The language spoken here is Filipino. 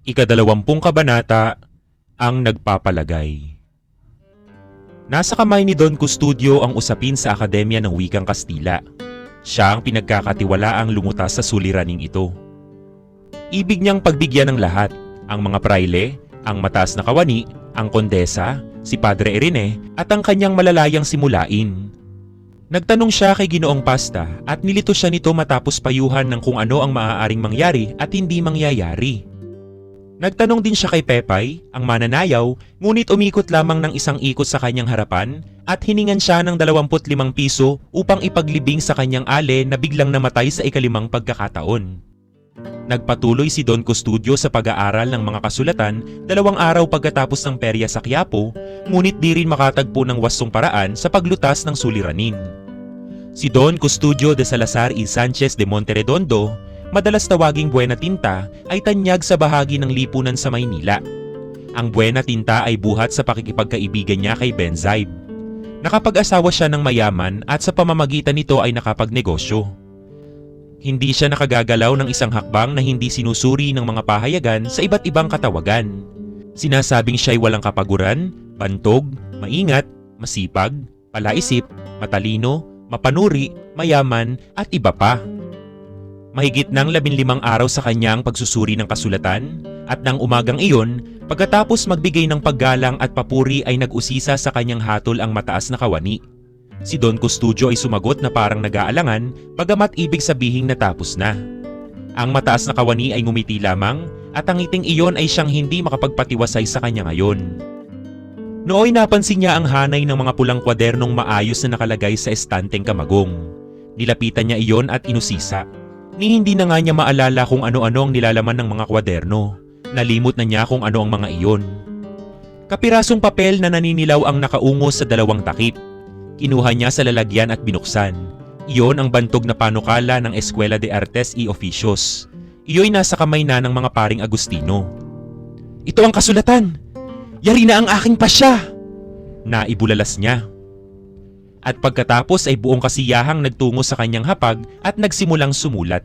Ikadalawampung kabanata, ang nagpapalagay. Nasa kamay ni Don Custodio ang usapin sa Akademya ng Wikang Kastila. Siya ang pinagkakatiwalaang lumutas sa suliraning ito. Ibig niyang pagbigyan ng lahat, ang mga praile, ang mataas na kawani, ang kondesa, si Padre Irene, at ang kanyang malalayang simulain. Nagtanong siya kay Ginoong Pasta at nilito siya nito matapos payuhan ng kung ano ang maaaring mangyari at hindi mangyayari. Nagtanong din siya kay Pepay, ang mananayaw, ngunit umikot lamang ng isang ikot sa kanyang harapan at hiningan siya ng 25 piso upang ipaglibing sa kanyang ale na biglang namatay sa ikalimang pagkakataon. Nagpatuloy si Don Custodio sa pag-aaral ng mga kasulatan dalawang araw pagkatapos ng perya sa Quiapo, ngunit di rin makatagpo ng wastong paraan sa paglutas ng suliranin. Si Don Custodio de Salazar y Sanchez de Monteredondo, madalas tawaging Buena Tinta, ay tanyag sa bahagi ng lipunan sa Maynila. Ang Buena Tinta ay buhat sa pakikipagkaibigan niya kay Benzaib. Nakapag-asawa siya ng mayaman at sa pamamagitan nito ay nakapagnegosyo. Hindi siya nakagagalaw ng isang hakbang na hindi sinusuri ng mga pahayagan sa iba't ibang katawagan. Sinasabing siya'y walang kapaguran, bantog, maingat, masipag, palaisip, matalino, mapanuri, mayaman, at iba pa. Mahigit ng labinlimang araw sa kanyang pagsusuri ng kasulatan at ng umagang iyon, pagkatapos magbigay ng paggalang at papuri ay nag-usisa sa kanyang hatol ang mataas na kawani. Si Don Custodio ay sumagot na parang nag-aalangan bagamat ibig sabihing natapos na. Ang mataas na kawani ay ngumiti lamang at ang ngiting iyon ay siyang hindi makapagpatiwasay sa kanya ngayon. Nooy napansin niya ang hanay ng mga pulang kwadernong maayos na nakalagay sa estanteng kamagong. Nilapitan niya iyon at inusisa. Ni hindi na nga niya maalala kung ano-ano ang nilalaman ng mga kwaderno. Nalimot na niya kung ano ang mga iyon. Kapirasong papel na naninilaw ang nakaungo sa dalawang takip. Kinuha niya sa lalagyan at binuksan. Iyon ang bantog na panukala ng Eskwela de Artes y Oficios. Iyo'y nasa kamay na ng mga paring Agustino. Ito ang kasulatan! Yari na ang aking pasya! Naibulalas niya. At pagkatapos ay buong kasiyahang nagtungo sa kanyang hapag at nagsimulang sumulat.